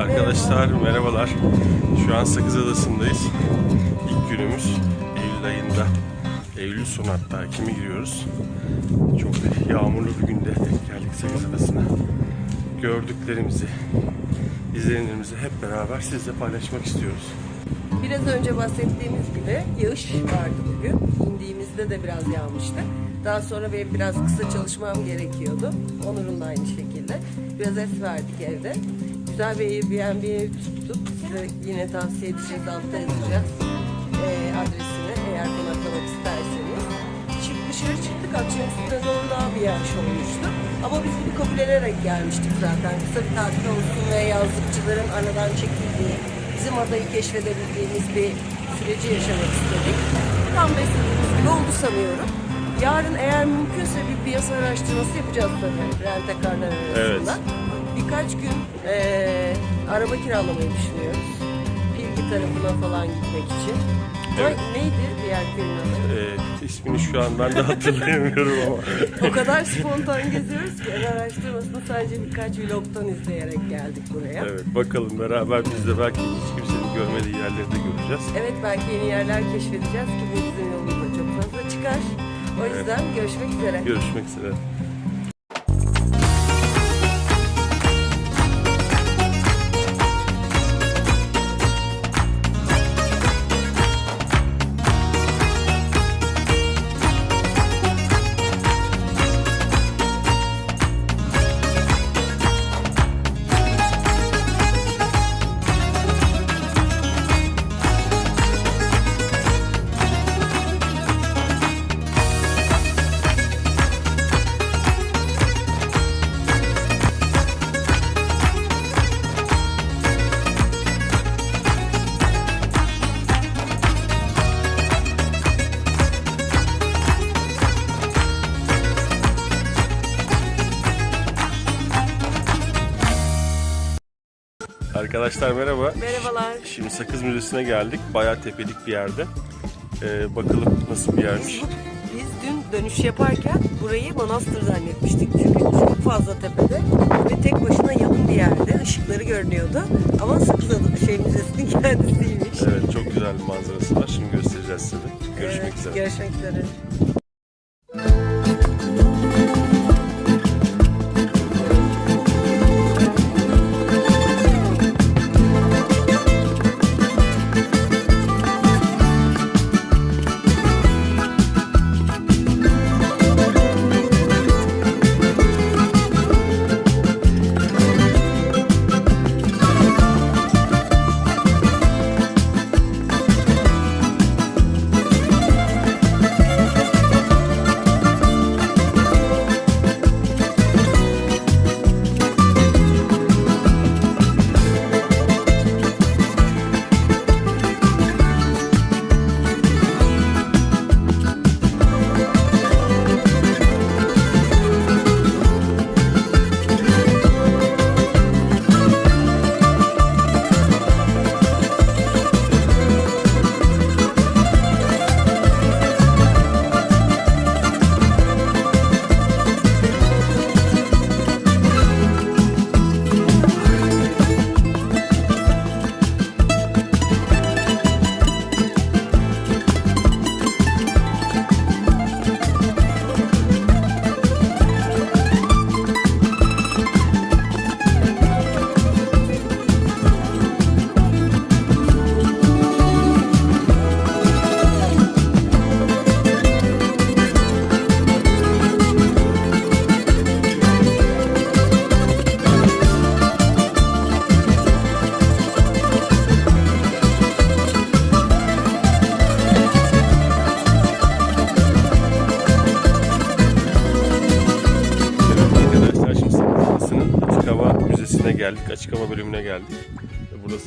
Arkadaşlar merhabalar. Şu an Sakız Adası'ndayız. İlk günümüz Eylül ayında. Eylül sonu hatta Ekim'e giriyoruz. Çok yağmurlu bir günde geldik Sakız Adası'na. Gördüklerimizi, izlenimlerimizi hep beraber sizle paylaşmak istiyoruz. Biraz önce bahsettiğimiz gibi yağış vardı bugün. İndiğimizde de biraz yağmıştı. Daha sonra benim biraz kısa çalışmam gerekiyordu. Onur'un da aynı şekilde. Biraz es verdik evde. Güzel bir Airbnb ev tuttuk. Size yine tavsiye edeceğiz. Altta yazacağız. Ee, adresini eğer konaklamak isterseniz. Çık dışarı çıktık. Akşam üstüne doğru daha bir yağış olmuştu. Ama biz bunu kabul ederek gelmiştik zaten. Kısa bir tatil olsun ve yazlıkçıların aradan çekildiği, bizim adayı keşfedebildiğimiz bir süreci yaşamak istedik. Tam beklediğimiz gibi oldu sanıyorum. Yarın eğer mümkünse bir piyasa araştırması yapacağız tabii rentekarlar arasında. Birkaç gün eee, araba kiralamayı düşünüyoruz. Pilgi tarafına falan gitmek için. Evet. Neydi diğer köyün adı? Ee, ismini şu an ben de hatırlayamıyorum ama. O kadar spontan geziyoruz ki en araştırmasını sadece birkaç vlogtan izleyerek geldik buraya. Evet bakalım beraber biz de belki hiç kimsenin görmediği yerleri de göreceğiz. Evet belki yeni yerler keşfedeceğiz ki bu bizim yolumuzda çok fazla çıkar. O Evet. yüzden görüşmek üzere. Görüşmek üzere. Arkadaşlar merhaba. Merhabalar. Şimdi Sakız Müzesi'ne geldik. Bayağı tepelik bir yerde. Ee, bakalım nasıl bir yermiş. Biz, bu- biz dün dönüş yaparken burayı manastır zannetmiştik. Çünkü çok fazla tepede ve tek başına yakın bir yerde. ışıkları görünüyordu. Ama Sakız Adı şey müzesinin kendisiymiş. Evet çok güzel bir manzarası var. Şimdi göstereceğiz size. Görüşmek Evet, üzere. Görüşmek üzere.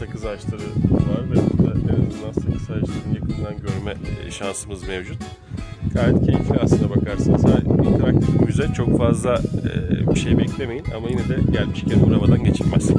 Sakız ağaçları var ve burada en azından sakız ağaçlarını yakından görme e, şansımız mevcut. Gayet keyifli aslına bakarsanız. İnteraktif müze. Çok fazla e, bir şey beklemeyin ama yine de gelmişken uğramadan geçilmez.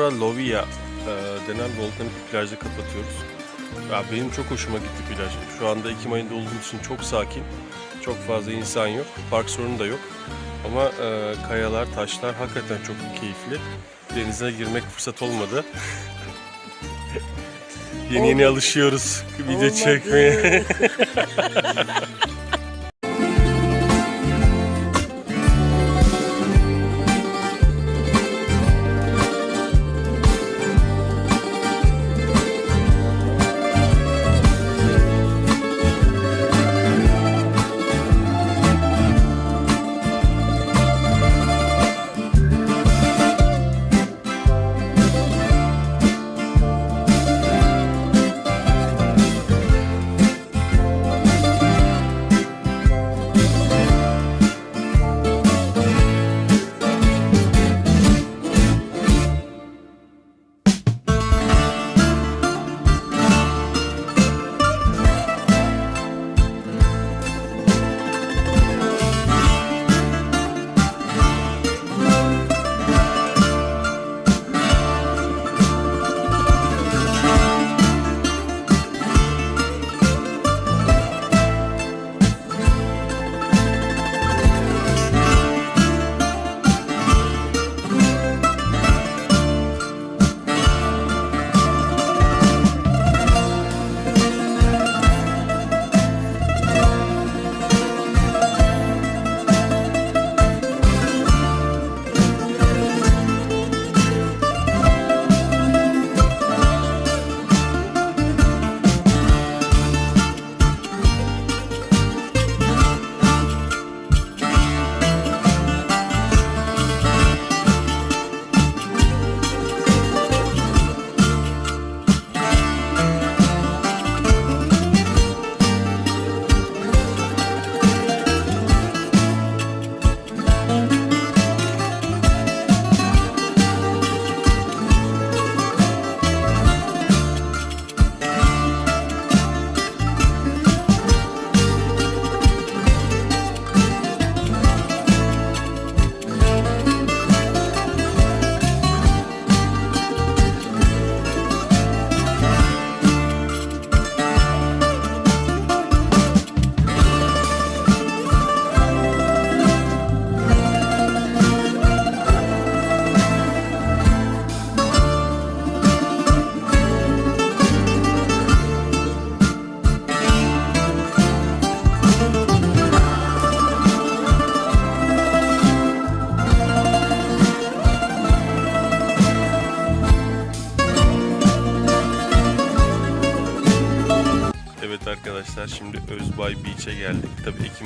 Avra Lovia e, denen volkanik bir plajda kapatıyoruz. Ya benim çok hoşuma gitti plaj. Şu anda Ekim ayında olduğum için çok sakin. Çok fazla insan yok. Park sorunu da yok. Ama e, kayalar, taşlar hakikaten çok keyifli. Denize girmek fırsat olmadı. yeni yeni alışıyoruz video çekmeye.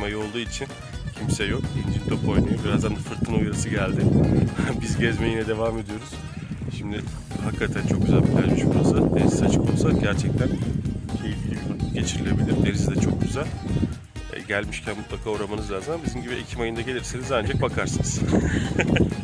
Tabii Ekim ayı olduğu için kimse yok. İncin top oynuyor. Birazdan da fırtına uyarısı geldi. Biz gezmeye yine devam ediyoruz. Şimdi hakikaten çok güzel bir plajmış burası. Deniz açık olsa gerçekten keyifli bir geçirilebilir. Denizi de çok güzel. E, gelmişken mutlaka uğramanız lazım. Bizim gibi Ekim ayında gelirseniz ancak bakarsınız.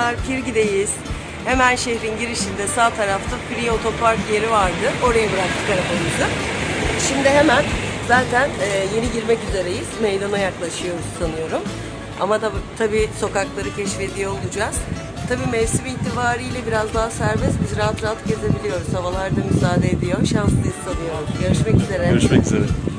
Merhabalar, Pirgi'deyiz. Hemen şehrin girişinde sağ tarafta Free Otopark yeri vardı. Oraya bıraktık arabamızı. Şimdi hemen zaten e, yeni girmek üzereyiz. Meydana yaklaşıyoruz sanıyorum. Ama da tabii sokakları keşfediyor olacağız. Tabii mevsim itibariyle biraz daha serbest. Biz rahat rahat gezebiliyoruz. Havalar da müsaade ediyor. Şanslıyız sanıyorum. Görüşmek üzere. Görüşmek üzere.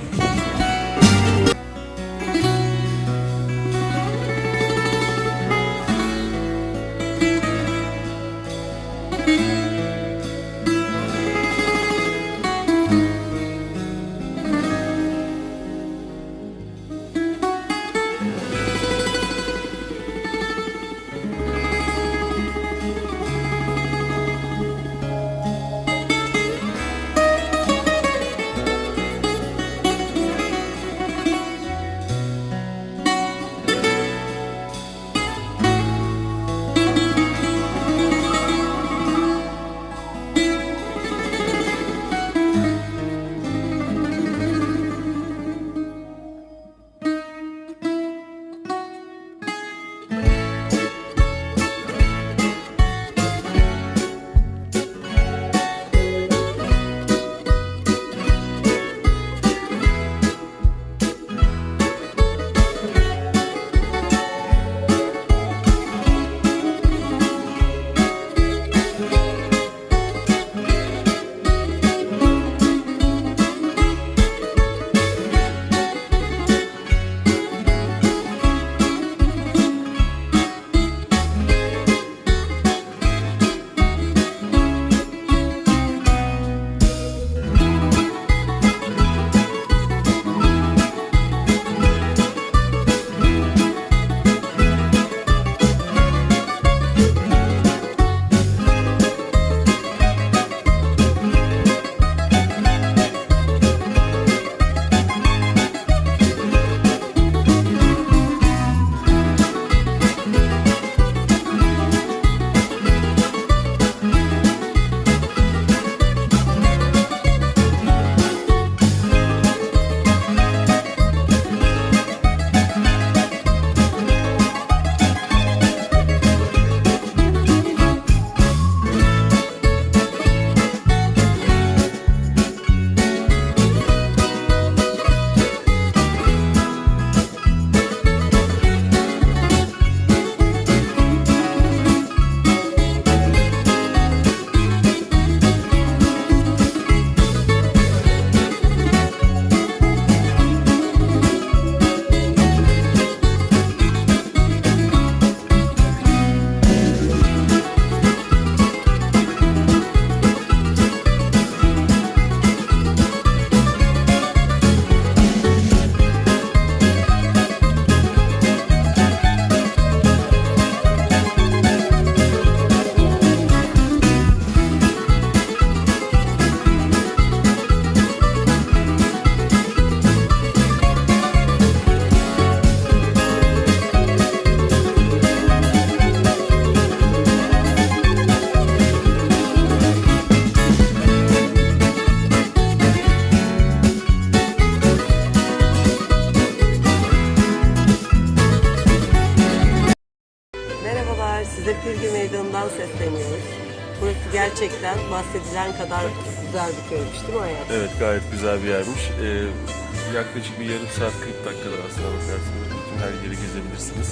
Bahsedilen kadar güzel bir köymüş değil mi hayat? Evet gayet güzel bir yermiş. Ee, yaklaşık bir yarım saat 40 dakikada aslına bakarsanız bütün her yeri gezebilirsiniz.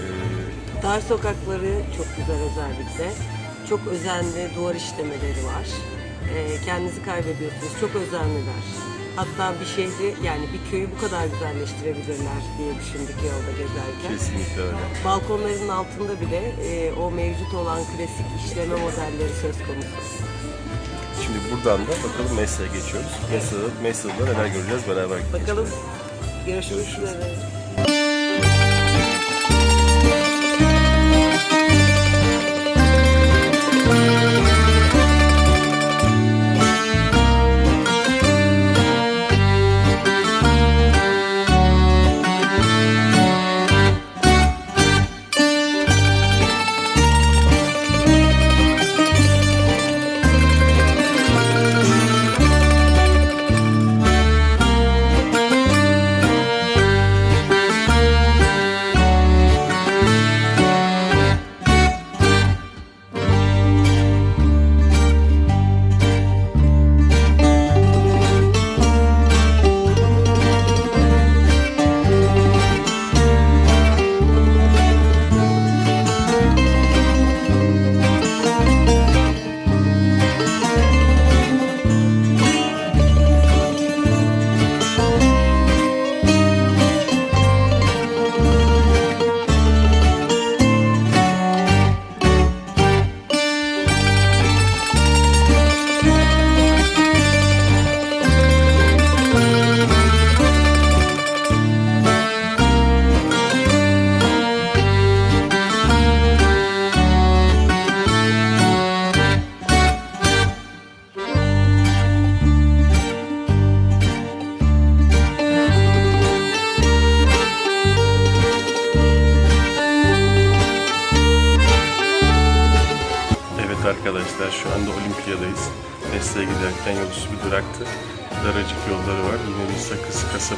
Ee, Dar sokakları çok güzel özellikle. Çok özenli duvar işlemeleri var. Ee, kendinizi kaybediyorsunuz. Çok özenliler. Hatta bir şehri yani bir köyü bu kadar güzelleştirebilirler diye düşündük yolda gezerken. kesinlikle öyle. Balkonların altında bile e, o mevcut olan klasik işleme modelleri söz konusu. Buradan da bakalım Mesa'ya geçiyoruz. Mesa'da, Mesa'da neler göreceğiz beraber. Bakalım görüşmek Görüşürüz. üzere.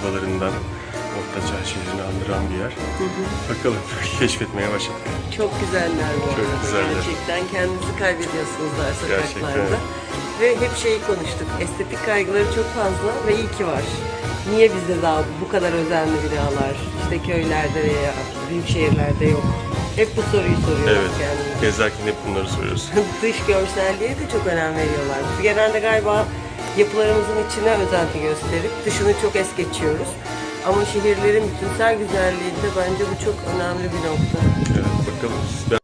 Kasabalarından Ortaçağ şehrini andıran bir yer. Bakalım keşfetmeye başladık. Çok güzeller bu Çok arada. güzeller. Gerçekten kendinizi kaybediyorsunuz dar Gerçekten. sokaklarda. Ve hep şeyi konuştuk. Estetik kaygıları çok fazla ve iyi ki var. Niye bizde daha bu kadar özenli binalar işte köylerde veya büyük şehirlerde yok? Hep bu soruyu soruyoruz Evet. kendimize. Gezerken hep bunları soruyoruz. Dış görselliğe de çok önem veriyorlar. Biz genelde galiba yapılarımızın içine özenti gösterip dışını çok es geçiyoruz. Ama şehirlerin bütünsel güzelliğinde bence bu çok önemli bir nokta. Evet bakalım.